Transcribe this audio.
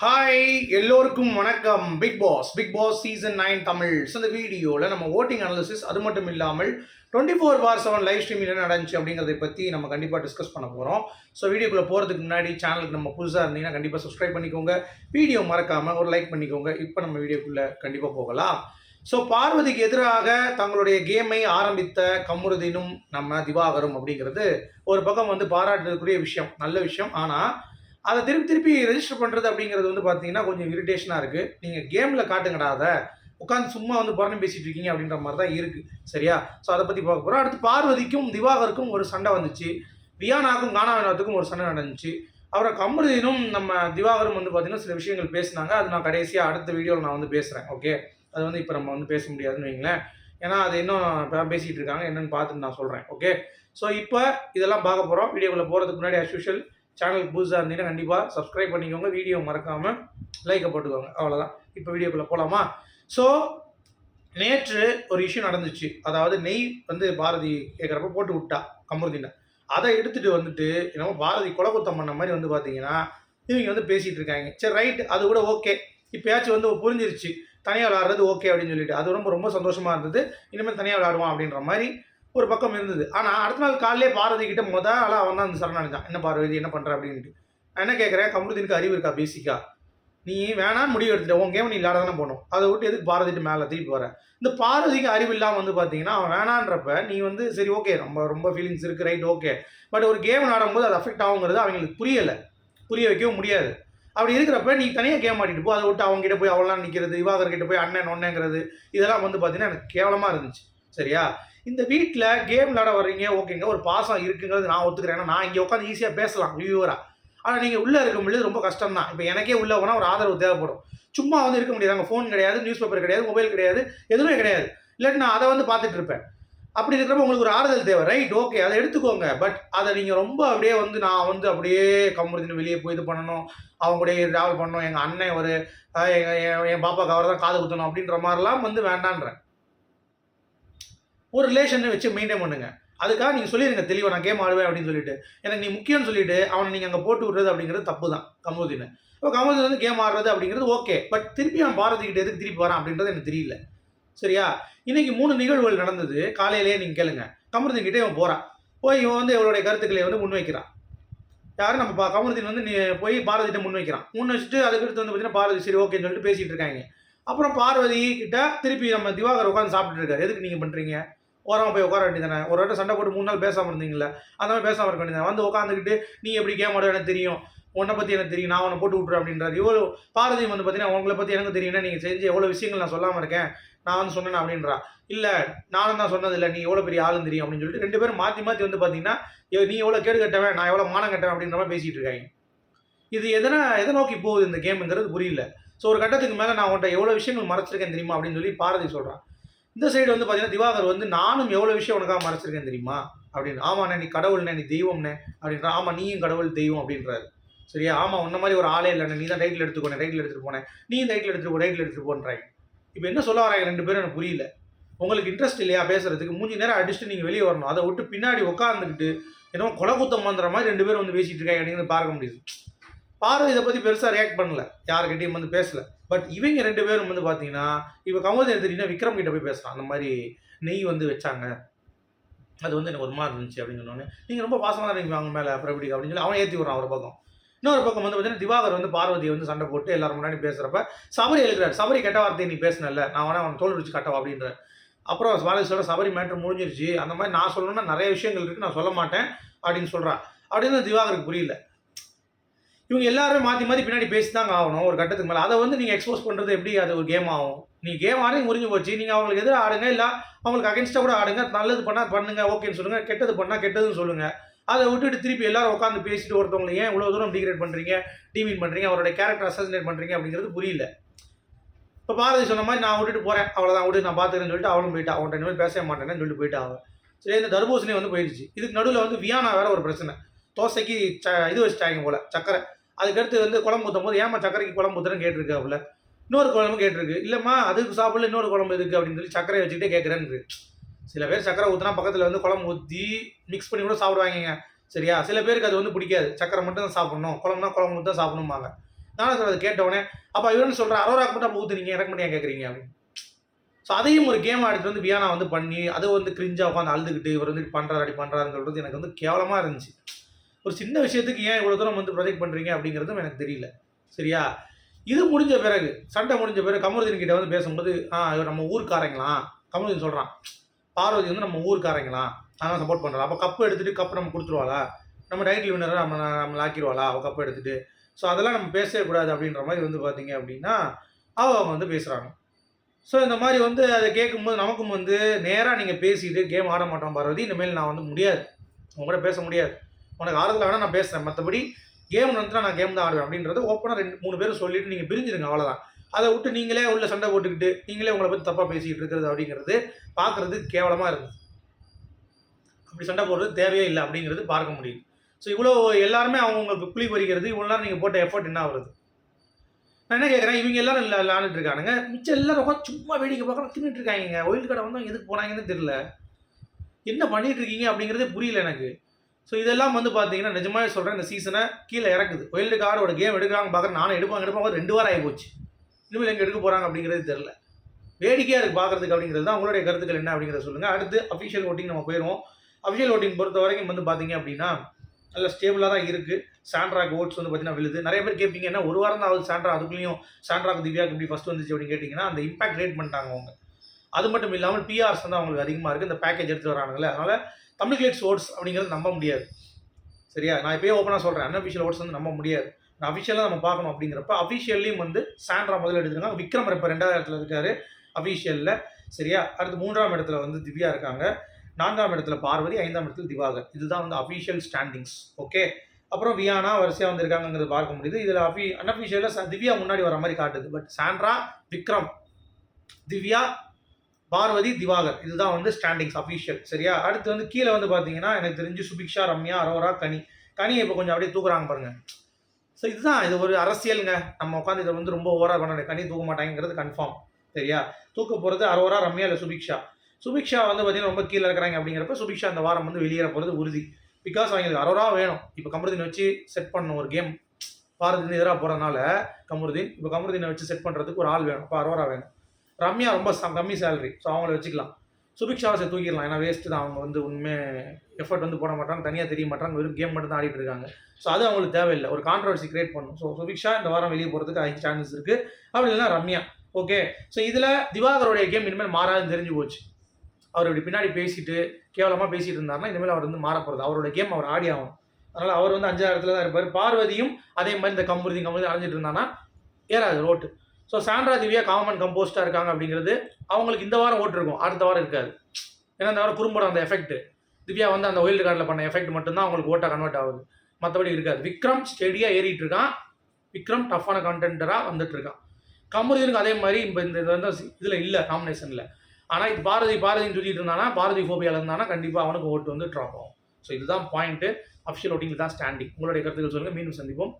Hi எல்லோருக்கும் வணக்கம். Bigg Boss Bigg Boss season nine Tamil. So இந்த வீடியோவில் நம்ம ஓட்டிங் அனாலிசிஸ் அது மட்டும் இல்லாமல் twenty four by seven live stream என்ன நடந்துச்சு அப்படிங்கிறத பற்றி நம்ம கண்டிப்பாக டிஸ்கஸ் பண்ண போகிறோம் ஸோ வீடியோக்குள்ளே போகிறதுக்கு முன்னாடி சேனலுக்கு நம்ம புதுசாக இருந்தீங்கன்னா கண்டிப்பாக சப்ஸ்கிரைப் பண்ணிக்கோங்க. வீடியோ மறக்காமல் ஒரு லைக் பண்ணிக்கோங்க. இப்போ நம்ம வீடியோக்குள்ளே கண்டிப்பாக போகலாம். ஸோ பார்வதிக்கு எதிராக தங்களுடைய கேமை ஆரம்பித்த கமருதீனும் நம்ம திவாகரும் அப்படிங்கிறது ஒரு பக்கம் வந்து பாராட்டுறதுக்குரிய விஷயம் நல்ல விஷயம். ஆனால் அதை திருப்பி திருப்பி ரெஜிஸ்டர் பண்ணுறது அப்படிங்கிறது வந்து பார்த்தீங்கன்னா கொஞ்சம் இரிட்டேஷனாக இருக்குது நீங்கள் கேமில் காட்டுங்கடா அதை. உட்காந்து சும்மா வந்து புறணி பேசிட்டு இருக்கீங்க அப்படின்ற மாதிரி தான் இருக்குது சரியா? ஸோ அதை பற்றி பார்க்க போகிறோம் அடுத்து பார்வதிக்கும் திவாகருக்கும் ஒரு சண்டை வந்துச்சு. வியானாக்கும் கானாவினத்துக்கும் ஒரு சண்டை நடந்துச்சு. அப்புறம் கமருதீனும் நம்ம திவாகரும் வந்து பார்த்தீங்கன்னா சில விஷயங்கள் பேசினாங்க. அது நான் கடைசியாக அடுத்த வீடியோவில் நான் வந்து பேசுகிறேன் ஓகே அது வந்து இப்போ நம்ம வந்து பேச முடியாதுன்னு வைங்களேன். ஏன்னா அது இன்னும் இப்போ பேசிகிட்டு இருக்காங்க. என்னென்னு பார்த்துட்டு நான் சொல்கிறேன் ஓகே ஸோ இப்போ இதெல்லாம் பார்க்க போகிறோம் வீடியோக்குள்ளே போகிறதுக்கு முன்னாடி as சேனல் புதுசாக இருந்தீங்கன்னா கண்டிப்பாக சப்ஸ்கிரைப் பண்ணிக்கோங்க. வீடியோ மறக்காமல் லைக்கை போட்டுக்கோங்க. அவ்வளோதான் இப்போ வீடியோக்குள்ளே போகலாமா ஸோ நேற்று ஒரு இஷ்யூ நடந்துச்சு. அதாவது நெய் வந்து பாரதி கேட்குறப்ப போட்டு விட்டா கமருதீனை அதை எடுத்துகிட்டு வந்துட்டு என்னமோ பாரதி குலகுத்தம் பண்ண மாதிரி வந்து பார்த்தீங்கன்னா இவங்க வந்து பேசிகிட்டு இருக்காங்க. சரி ரைட் அது கூட ஓகே இப்போயாச்சும் வந்து புரிஞ்சிருச்சு. தனியாக விளாட்றது ஓகே அப்படின்னு சொல்லிட்டு. அது ரொம்ப ரொம்ப சந்தோஷமாக இருந்தது. இனிமேல் தனியாக விளாடுவான் அப்படின்ற மாதிரி ஒரு பக்கம் இருந்தது. ஆனால் அடுத்த நாள் காலையிலே பாரதி கிட்ட முத ஆளாக அவன் தான் வந்து சரணடைஞ்சான் என்ன பார்வதி என்ன பண்ணுற அப்படின்ட்டு. நான் என்ன கேட்குறேன் கமருதீனுக்கு அறிவு இருக்கா பேசிக்கா நீ வேணாம் முடிவு எடுத்துட்ட உன் கேம் நீ இல்லாத தானே போகணும். அதை விட்டு எதுக்கு பாரதிட்டு மேலே திருப்பி வர இந்த பாரதிக்கு அறிவு இல்லாமல் வந்து பார்த்தீங்கன்னா அவன் வேணான்றப்ப நீ வந்து சரி ஓகே ரொம்ப ரொம்ப ஃபீலிங்ஸ் இருக்குது ரைட் ஓகே பட் ஒரு கேம் விளையாடும்போது அது அஃபெக்ட் ஆகுங்கிறது அவங்களுக்கு புரியலை. புரிய வைக்கவும் முடியாது. அப்படி இருக்கிறப்ப நீ தனியாக கேம் ஆடிட்டு போ. அதை விட்டு அவங்ககிட்ட போய் அவளாம் நிற்கிறது இவாகர் போய் அண்ணன் ஒன்னேங்கிறது இதெல்லாம் வந்து பார்த்தீங்கன்னா எனக்கு கேவலமாக இருந்துச்சு. சரியா? இந்த வீட்டில் கேம் விளாட வர்றீங்க ஓகேங்க ஒரு பாசம் இருக்குங்கிறது நான் ஒத்துக்கிறேன். ஏன்னா நான் இங்கே உட்காந்து ஈஸியாக பேசலாம் வியூவராக ஆனால் நீங்கள் உள்ளே இருக்க முடியாது ரொம்ப கஷ்டம் தான் இப்போ எனக்கே உள்ளே போனால் ஒரு ஆதரவு தேவைப்படும். சும்மா வந்து இருக்க முடியாது. அங்கே ஃபோன் கிடையாது நியூஸ் பேப்பர் கிடையாது மொபைல் கிடையாது எதுவுமே கிடையாது. இல்லாட்டி நான் அதை வந்து பார்த்துட்டு இருப்பேன். அப்படி இருக்கிறப்ப உங்களுக்கு ஒரு ஆறுதல் தேவை. ரைட் ஓகே அதை எடுத்துக்கோங்க. பட் அதை நீங்கள் ரொம்ப அப்படியே வந்து நான் வந்து அப்படியே கம்பெனி வெளியே போய் இது பண்ணணும். அவங்க கூட ட்ராவல் பண்ணணும். எங்கள் அண்ணன் ஒரு எங்கள் என் பாப்பாவுக்கு பாப்பாக்கு அவர் தான் காது குத்தணும் அப்படின்ற மாதிரிலாம் வந்து வேண்டான்றேன். ஒரு ரிலேஷனை வச்சு மெயின்டைன் பண்ணுங்க. அதுக்காக நீங்கள் சொல்லிடுங்க தெளிவாக நான் கேம் ஆடுவேன் அப்படின்னு சொல்லிட்டு. எனக்கு நீ முக்கியம்னு சொல்லிட்டு அவனை நீங்கள் அங்கே போட்டு விடுறது அப்படிங்கிறது தப்பு தான் கமருதீனை இப்போ கமோதின் வந்து கேம் ஆடுறது அப்படிங்கிறது ஓகே பட் திருப்பி அவன் பாரதிக்கிட்ட எதுக்கு திருப்பி வரான் அப்படின்றது எனக்கு தெரியல. சரியா? இன்னைக்கு மூணு நிகழ்வுகள் நடந்தது. காலையிலேயே நீங்கள் கேளுங்க. கமருதீன் கிட்டே இவன் போகிறான் போய் இவன் வந்து இவளுடைய கருத்துக்களை வந்து முன்வைக்கிறான். யாரும் நம்ம பா- கமருதீன் வந்து நீ போய் பாரதிட்ட முன் வைக்கிறான் முன் வச்சுட்டு அதுக்கடுத்து வந்து பார்த்தீங்கன்னா பாரதி சரி ஓகேன்னு சொல்லிட்டு பேசிகிட்டு இருக்காங்க. அப்புறம் பார்வதி கிட்ட திருப்பி நம்ம திவாகர் உட்காந்து சாப்பிட்டுட்டு இருக்காரு. எதுக்கு நீங்கள் பண்ணுறீங்க ஓரமாக போய் உட்கார வேண்டியதானே ஒரு வாட்டி சண்டை போட்டு மூணு நாள் பேசாமல் இருந்தீங்களா அந்த மாதிரி பேசாமல் இருக்க வேண்டியதானே வந்து உட்காந்துக்கிட்டு நீ எப்படி கேம் ஆடுவ? எனக்கு தெரியும். உன்னை பற்றி எனக்கு தெரியும். நான் உன்னை போட்டு விட்றேன் அப்படின்றாரு. இவ்வளோ பாரதி வந்து பார்த்தீங்கன்னா உங்களை பற்றி எனக்கு தெரியும்னா நீங்கள் செஞ்ச எவ்வளோ விஷயங்கள் நான் சொல்லாமல் இருக்கேன். நான் வந்து சொன்னேன்? அப்படின்றா. இல்லை நானும் தான் சொன்னது இல்லை. நீ எவ்வளோ பெரிய ஆளுன்னு தெரியும். அப்படின்னு சொல்லிட்டு ரெண்டு பேரும் மாற்றி மாற்றி வந்து பார்த்தீங்கன்னா நீ எவ்வளோ கேடு கட்டவன்? நான் எவ்வளோ மானம் கட்டவன்? அப்படின்ற மாதிரி பேசிகிட்டு இருக்காங்க. இது எதனா எதை நோக்கி போகுது இந்த கேமுங்கிறது புரியல. ஸோ ஒரு கட்டத்துக்கு மேலே நான் உன்ட்ட எவ்வளோ விஷயங்கள் மறைச்சிருக்கேன் தெரியுமா? அப்படின்னு சொல்லி பாரதி சொல்கிறான் இந்த சைடு வந்து பார்த்தீங்கன்னா திவாகர் வந்து நானும் எவ்வளோ விஷயம் உனக்காக மறைச்சிருக்கேன் தெரியுமா? அப்படின்னு. ஆமாண்ணே நீ கடவுள்ண்ணே நீ தெய்வம்ண்ணே அப்படின்ற ஆமாம் நீயும் கடவுள் தெய்வம் அப்படின்றாரு. சரியா? ஆமாம் உன்ன மாதிரி ஒரு ஆளே இல்லைண்ணே. நீ தான் டைட்டில் எடுத்துக்கோனே டைட்டில் எடுத்துட்டு போனேன். நீ டைட்டில் எடுத்துட்டு போ டைட்டில் எடுத்துட்டு போன்றாங்க இப்போ என்ன சொல்ல வராங்க ரெண்டு பேரும் எனக்கு புரியல. உங்களுக்கு இன்ட்ரெஸ்ட் இல்லையா பேசுறதுக்கு? மூஞ்சி நேரம் அடிச்சுட்டு நீங்கள் வெளியே வரணும். அதை விட்டு பின்னாடி உட்காந்துக்கிட்டு ஏதோ கொலை குத்தம் பண்ணுற மாதிரி ரெண்டு பேரும் வந்து பேசிட்டு இருக்காங்க. அப்படிங்கிறது பார்க்க முடியுது. பார்வை இதை பற்றி பெருசாக ரியாக்ட் பண்ணல. யாருக்கிட்டையும் வந்து பேசல. பட் இவங்க ரெண்டு பேரும் வந்து பார்த்தீங்கன்னா இப்போ கமோதி எடுத்துட்டீங்கன்னா விக்ரம் கிட்ட போய் பேசலாம் அந்த மாதிரி நெய் வந்து வச்சாங்க. அது வந்து எனக்கு ஒரு மாதிரி இருந்துச்சு அப்படின்னு சொன்னோன்னே நீங்கள் ரொம்ப பாசமாக இருக்கீங்க அவங்க மேலே அப்புறம் எப்படி அப்படின்னு சொல்லி அவன் ஏற்றி விட்றான் ஒரு பக்கம். இன்னொரு பக்கம் வந்து பார்த்தீங்கன்னா திவாகர் வந்து பார்வதியை வந்து சண்டை போட்டு எல்லாரும் முன்னாடி பேசுகிறப்ப சபரி எழுக்கிறார் சபரி கெட்ட வார்த்தையை நீ பேசினல நான் வேணா அவன் தோல் வச்சு கட்டவா? அப்படின்ற. அப்புறம் பாரதி சபரி மேட்ரு முடிஞ்சிருச்சு. அந்த மாதிரி நான் சொல்லணும்னா நிறைய விஷயங்கள் இருக்குது நான் சொல்ல மாட்டேன் அப்படின்னு சொல்கிறான் அப்படின்னு திவாகருக்கு புரியல. இவங்க எல்லாருமே மாற்றி மாற்றி பின்னாடி பேசி தாங்க ஆகணும் ஒரு கட்டத்துக்கு மேலே. அதை வந்து நீங்கள் எக்ஸ்போஸ் பண்ணுறது எப்படி? அது ஒரு கேம் ஆகும். நீ கேம் ஆடி முடிஞ்சு போச்சு. நீங்கள் அவங்களுக்கு எதிராக ஆடுங்க இல்லை அவங்களுக்கு அகென்ஸ்டாக கூட ஆடுங்க. நல்லது பண்ணால் பண்ணுங்க ஓகேன்னு சொல்லுங்கள் கெட்டது பண்ணால் கெட்டதுன்னு சொல்லுங்கள் அதை விட்டுட்டு திருப்பி எல்லாரும் உட்காந்து பேசிட்டு ஒருத்தவங்களை ஏன் இவ்வளோ தூரம் டிகிரேட் பண்ணுறீங்க டிமீன் பண்ணுறீங்க அவரோட கேரக்டர் அசசினேட் பண்ணுறீங்க அப்படிங்கிறது புரியல. இப்போ பாரதி சொன்ன மாதிரி நான் விட்டுட்டு போகிறேன் அவ்வளோதான் விட்டு நான் பார்த்துக்கிறேன்னு சொல்லிட்டு அவளும் போயிட்டா. அவன்கிட்ட இனிமேல் பேசவே மாட்டேன்னு சொல்லிட்டு போயிட்டா அவன் சரி இந்த தர்பூசணி வந்து போயிடுச்சு இதுக்கு நடுவில் வந்து வியானா வேற ஒரு பிரச்சனை. தோசைக்கு ச இது வச்சுட்டாங்க போல சக்கரை அதுக்கடுத்து வந்து குழம்பு ஊற்றும் போது ஏமா சக்கரைக்கு குழம்பு ஊற்றுறேன்னு கேட்டிருக்காப்புல? இன்னொரு குழம்பு கேட்டிருக்கு. இல்லைம்மா அதுக்கு சாப்பிடல இன்னொரு குழம்பு எதுக்கு? அப்படின்னு சொல்லி சக்கரை வச்சுக்கிட்டே கேட்குறேன்னு சில பேர் சக்கரை ஊற்றினா பக்கத்தில் வந்து குழம்பு ஊற்றி மிக்ஸ் பண்ணி கூட சாப்பிடுவாங்க சரியா? சில பேருக்கு அது வந்து பிடிக்காது. சக்கரை மட்டும் தான் சாப்பிடணும். குழம்புனா குழம்பு தான் சாப்பிடணும்பாங்க. ஞானசேகர் அதை கேட்டவொடனே அப்போ இவன் சொல்கிறேன் அரோராக்கு மட்டும் அப்போ ஊற்றுனீங்க எனக்கு மட்டும் ஏன் கேட்குறீங்க? அப்படின்னு. ஸோ அதையும் ஒரு கேம் எடுத்து வந்து வியானா வந்து பண்ணி அது வந்து கிரிஞ்சாக உட்காந்து அழுதுகிட்டு இவர் வந்து பண்ணுறாரு அப்படி பண்ணுறாருன்னு சொல்கிறது எனக்கு வந்து கேவலமாக இருந்துச்சு. ஒரு சின்ன விஷயத்துக்கு ஏன் இவ்வளோ தூரம் வந்து ப்ரொஜெக்ட் பண்ணுறீங்க அப்படிங்கிறதும் எனக்கு தெரியல. சரியா? இது முடிஞ்ச பிறகு சண்டை முடிஞ்ச பிறகு கமருதீன் கிட்ட வந்து பேசும்போது ஆ இவர் நம்ம ஊருக்காரங்களாம். கமருதீன் சொல்கிறான் பார்வதி வந்து நம்ம ஊருக்காரங்களாம். நாங்கள் சப்போர்ட் பண்ணுறோம் அப்போ கப்பு எடுத்துகிட்டு கப்பு நம்ம கொடுத்துருவாளா? நம்ம டைட்டில் வின்னரை நம்ம நம்ம ஆக்கிடுவாளா அவள் கப்பு எடுத்துகிட்டு ஸோ அதெல்லாம் நம்ம பேசவே கூடாது அப்படின்ற மாதிரி வந்து பார்த்தீங்க அப்படின்னா அவ அவங்க வந்து பேசுகிறாங்க ஸோ இந்த மாதிரி வந்து அதை கேட்கும்போது நமக்கும் வந்து நேராக நீங்கள் பேசிட்டு கேம் ஆட மாட்டோம் பார்வதி. இனிமேல் நான் வந்து முடியாது. உங்கள்கிட்ட பேச முடியாது. உனக்கு ஆறுதல் வேணால் நான் பேசுகிறேன் மற்றபடி கேம் வந்துட்டு நான் கேம் தான் ஆடுவேன் அப்படின்றத ஓப்பனாக ரெண்டு மூணு பேரும் சொல்லிட்டு நீங்கள் பிரிஞ்சிருங்க அவ்வளோதான் அதை விட்டு நீங்களே உள்ள சண்டை போட்டுக்கிட்டு நீங்களே உங்களை பற்றி தப்பாக பேசிக்கிட்டு இருக்கிறது அப்படிங்கிறது பார்க்குறது கேவலமாக இருக்குது. அப்படி சண்டை போடுறது தேவையே இல்லை அப்படிங்கிறது பார்க்க முடியுது. ஸோ இவ்வளோ எல்லாருமே அவங்களுக்கு புளி பறிக்கிறது இவ்வளோ நேரம் நீங்கள் போட்ட எஃபர்ட் என்ன ஆகுறது? நான் என்ன கேட்குறேன் இவங்க எல்லாரும் இல்லை விளாண்டுட்டு இருக்கானுங்க. மிச்சம் எல்லாரும் உட்காந்து சும்மா வேடிக்கை பார்க்கலாம் தின்னுட்டு இருக்காங்க. ஒயில் கடை வந்து எதுக்கு போனாங்கன்னு தெரியல. என்ன பண்ணிட்டு இருக்கீங்க அப்படிங்கிறதே புரியல எனக்கு. ஸோ இதெல்லாம் வந்து பார்த்தீங்கன்னா நிஜமாவே சொல்கிறேன் இந்த சீசனை கீழே இறக்குது. ஒயில்டு கார்டோட கேம் எடுக்கிறாங்க பார்க்குறேன். நானும் எடுப்பாங்க எடுப்பாங்க ரெண்டு வாரம் ஆகி போச்சு இனிமேல் எங்கே எடுக்க போகிறாங்க அப்படிங்கிறது தெரில வேடிக்கையாக இருக்குது பார்க்குறதுக்கு அப்படிங்கிறது தான் உங்களுடைய கருத்துக்கள் என்ன அப்படிங்கிறத சொல்லுங்கள் அடுத்து அஃபிஷியல் ஓட்டிங் நம்ம போயிடுவோம். அஃபிஷியல் ஓட்டிங் பொறுத்த வரைக்கும் வந்து பார்த்தீங்க அப்படின்னா நல்ல ஸ்டேபிளாக தான் இருக்குது சாண்ட்ராக் ஓட்ஸ் வந்து பார்த்தீங்கன்னா விழுது. நிறைய பேர் கேட்பீங்க என்ன ஒரு வாரம் தான் ஆகுது சாண்ட்ரா அதுக்குள்ளேயும் சாண்ட்ராக் திவ்யாக்கு எப்படி ஃபஸ்ட் வந்துச்சு அப்படின்னு கேட்டிங்கன்னா அந்த இம்பாக்ட் ரேட் பண்ணிட்டாங்க அவங்க. அது மட்டும் இல்லாமல் பிஆர்ஸ் வந்து அவங்களுக்கு அதிகமாக இருக்குது இந்த பேக்கேஜ் எடுத்து வரானுங்களே அதனால் தமிழ் கிளேட்ஸ் ஓட்ஸ் அப்படிங்கிறது நம்ப முடியாது. சரியா? நான் இப்போயே ஓப்பனாக சொல்கிறேன் அன்அஃபிஷியல் ஓட்ஸ் வந்து நம்ப முடியாது. அஃபிஷியலாக நம்ம பார்க்கணும் அப்படிங்கிறப்ப அஃபிஷியல்லையும் வந்து சாண்ட்ரா முதல்ல எடுத்துருக்காங்க. விக்ரம் இப்போ ரெண்டாவது இடத்துல இருக்காரு. அஃபிஷியலில் சரியா? அடுத்து மூன்றாம் இடத்துல வந்து திவ்யா இருக்காங்க. நான்காம் இடத்துல பார்வதி ஐந்தாம் இடத்துல திவாகர். இதுதான் வந்து அஃபிஷியல் ஸ்டாண்டிங்ஸ் ஓகே அப்புறம் வியானா வரிசையாக வந்திருக்காங்கிறது பார்க்க முடியுது. இதில் அஃபி அன்அஃபிஷியலாக திவ்யா முன்னாடி வர மாதிரி காட்டுது. But Sandra Vikram Divya Parvathy Diwakar. இதுதான் வந்து ஸ்டாண்டிங்ஸ் அஃபிஷியல் சரியா? அடுத்து வந்து கீழே வந்து பார்த்தீங்கன்னா எனக்கு தெரிஞ்சு சுபிக்ஷா ரம்யா அரோரா கனி. கனியை இப்போ கொஞ்சம் அப்படியே தூக்குறாங்க பாருங்க. ஸோ இதுதான். இது ஒரு அரசியலுங்க. நம்ம உட்காந்து இதை வந்து ரொம்ப ஓவராக பண்ண கனி தூக்க மாட்டாங்கிறது கன்ஃபார்ம் சரியா? தூக்க போகிறது அரோரா ரம்யா இல்லை சுபிக்ஷா. சுபிக்ஷா வந்து பார்த்தீங்கன்னா ரொம்ப கீழே இருக்கிறாங்க அப்படிங்கிறப்ப சுபிக்ஷா அந்த வாரம் வந்து வெளியேற போகிறது உறுதி. பிகாஸ் அவங்களுக்கு அரோரா வேணும். இப்போ கமருதீன் வச்சு செட் பண்ணணும் ஒரு கேம் பாரதின் எதிராக போகிறதுனால கமருதீன் இப்போ கமருதீனை வச்சு செட் பண்ணுறதுக்கு ஒரு ஆள் வேணும். இப்போ அரோரா வேணும். ரம்யா ரொம்ப கம்மி சேலரி ஸோ அவங்கள வச்சுக்கலாம். சுபிக்ஷாவை சரி தூக்கிடலாம். ஏன்னா வேஸ்ட்டு தான். அவங்க வந்து உண்மை எஃபர்ட் வந்து போட மாட்டாங்க. தனியாக தெரிய மாட்டாங்க. வெறும் கேம் மட்டும் தான் ஆடிட்டு இருக்காங்க. ஸோ அது அவங்களுக்கு தேவையில்லை. ஒரு கான்ட்ரவர்சி கிரியேட் பண்ணும். ஸோ சுபிக்ஷா இந்த வாரம் வெளியே போகிறதுக்கு அதிக சான்சஸ் இருக்குது அப்படி இல்லைன்னா ரம்யா. ஓகே ஸோ இதில் திவாகருடைய கேம் இனிமேல் மாறாதுன்னு தெரிஞ்சு போச்சு. அவர் இப்படி பின்னாடி பேசிட்டு கேவலமாக பேசிட்டு இருந்தாருன்னா இனிமேல் அவர் வந்து மாறப்போகிறது அவரோட கேம் அவர் ஆடி ஆகும் அதனால் அவர் வந்து அஞ்சாவது இடத்துல தான் இருப்பார். பார்வதியும் அதே மாதிரி இந்த கம்புருதி கம்புருதி அடைஞ்சிட்டு இருந்தானா ஏறாது ரோட்டு. ஸோ சாண்ட்ரா திவ்யா காமன் கம்போஸ்டாக இருக்காங்க அப்படிங்கிறது அவங்களுக்கு இந்த வாரம் ஓட்டு இருக்கும். அடுத்த வாரம் இருக்காது. ஏன்னா இந்த வாரம் குறும்போட அந்த எஃபெக்ட் திவ்யா வந்து அந்த ஒயில்டு கார்டில் பண்ண எஃபெக்ட் மட்டும்தான் அவங்களுக்கு ஓட்டாக கன்வெர்ட் ஆகுது. மற்றபடி இருக்காது. விக்ரம் ஸ்டெடியாக ஏறிட்டு இருக்கான். விக்ரம் டஃப்பான கண்டென்டராக வந்துட்டு இருக்கான். கமருதீனுக்கு அதே மாதிரி இப்போ இந்த இது வந்து இதில் இல்லை நாமினேஷனில் ஆனால் இது பாரதி பாரதின்னு சுற்றிட்டு இருந்தானா பாரதி ஃபோபியாவில் இருந்தானா கண்டிப்பாக அவனுக்கு ஓட்டு வந்து ட்ராப் ஆகும். ஸோ இதுதான் பாயிண்ட்டு அஃபிஷியல் ஓட்டிங் தான் ஸ்டாண்டிங் உங்களுடைய கருத்துக்கள் சொல்லுங்கள் மீண்டும் சந்திப்போம்.